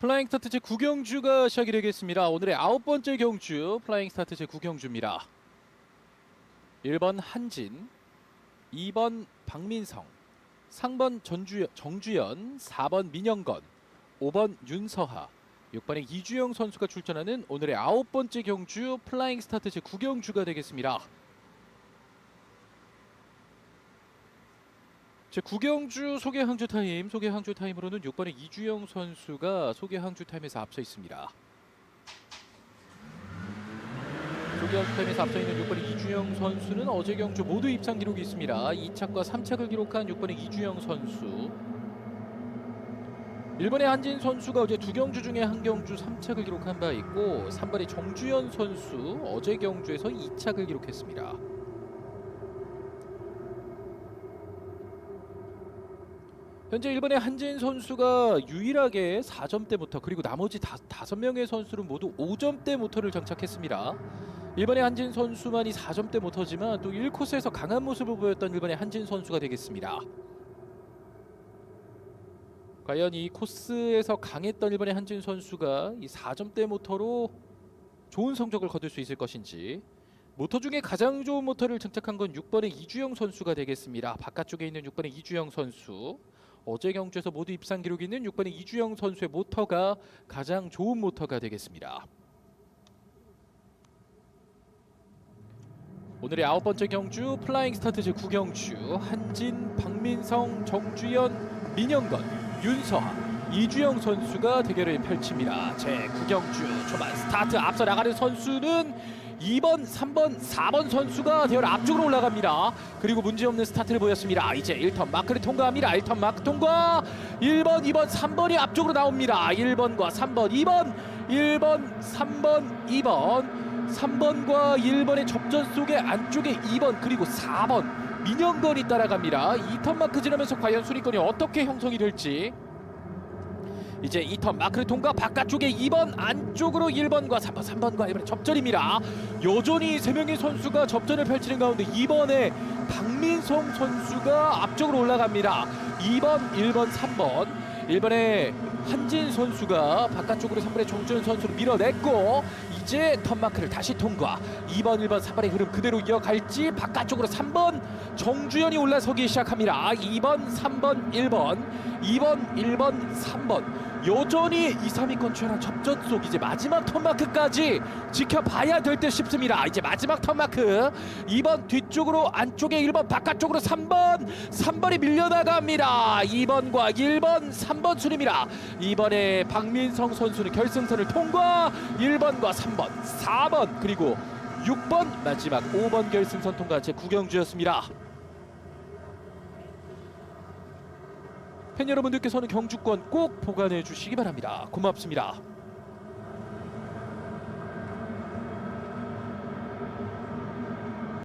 플라잉 스타트 제 9경주가 시작이 되겠습니다. 오늘의 아홉 번째 경주 플라잉 스타트 제 9경주입니다. 1번 한진, 2번 박민성, 3번 전주 정주연, 4번 민영건, 5번 윤서하, 6번에 이주영 선수가 출전하는 오늘의 아홉 번째 경주 플라잉 스타트 제 9경주가 되겠습니다. 제 구경주 소개 항주 타임, 소개 항주 타임으로는 6번의 이주영 선수가 소개 항주 타임에서 앞서 있습니다. 소개 항주 타임에서 앞서 있는 6번의 이주영 선수는 어제 경주 모두 입상 기록이 있습니다. 2착과 3착을 기록한 6번의 이주영 선수. 1번의 한진 선수가 어제 두 경주 중에 한 경주 3착을 기록한 바 있고 3번의 정주현 선수 어제 경주에서 2착을 기록했습니다. 현재 일본의 한진 선수가 유일하게 4점대 모터 그리고 나머지 다, 5명의 선수는 모두 5점대 모터를 장착했습니다. 일본의 한진 선수만이 4점대 모터지만 또 1코스에서 강한 모습을 보였던 일본의 한진 선수가 되겠습니다. 과연 이 코스에서 강했던 일본의 한진 선수가 이 4점대 모터로 좋은 성적을 거둘 수 있을 것인지 모터 중에 가장 좋은 모터를 장착한 건 6번의 이주영 선수가 되겠습니다. 바깥쪽에 있는 6번의 이주영 선수 어제 경주에서 모두 입상 기록이 있는 6번의 이주영 선수의 모터가 가장 좋은 모터가 되겠습니다. 오늘의 아홉 번째 경주 플라잉 스타트 제 9경주 한진, 박민성, 정주연, 민영건, 윤서하, 이주영 선수가 대결을 펼칩니다. 제 9경주 초반 스타트 앞서 나가는 선수는 2번, 3번, 4번 선수가 대열 앞쪽으로 올라갑니다. 그리고 문제없는 스타트를 보였습니다. 이제 1턴 마크를 통과합니다. 1턴 마크 통과. 1번, 2번, 3번이 앞쪽으로 나옵니다. 1번과 3번, 2번, 1번, 3번, 2번. 3번과 1번의 접전 속에 안쪽에 2번 그리고 4번 민영건이 따라갑니다. 2턴 마크 지나면서 과연 순위권이 어떻게 형성이 될지 이제 2턴 마크를 통과 바깥쪽에 2번 안쪽으로 1번과 3번 3번과 1번의 접전입니다. 여전히 3명의 선수가 접전을 펼치는 가운데 2번에 박민성 선수가 앞쪽으로 올라갑니다. 2번, 1번, 3번 1번에 한진 선수가 바깥쪽으로 3번의 정준 선수를 밀어냈고 이제 턴마크를 다시 통과. 2번 1번 3번의 흐름 그대로 이어갈지 바깥쪽으로 3번 정주현이 올라서기 시작합니다. 2번 3번 1번 2번 1번 3번. 여전히 2, 3위권 추월한 접전 속 이제 마지막 턴마크까지 지켜봐야 될 듯 싶습니다. 이제 마지막 턴마크. 2번 뒤쪽으로 안쪽에 1번 바깥쪽으로 3번. 3번이 밀려나갑니다. 2번과 1번 3번 순입니다. 이번에 박민성 선수는 결승선을 통과. 1번과 3번 4번 그리고 6번 마지막 5번 결승선 통과 제 9경주였습니다. 팬 여러분들께서는 경주권 꼭 보관해 주시기 바랍니다. 고맙습니다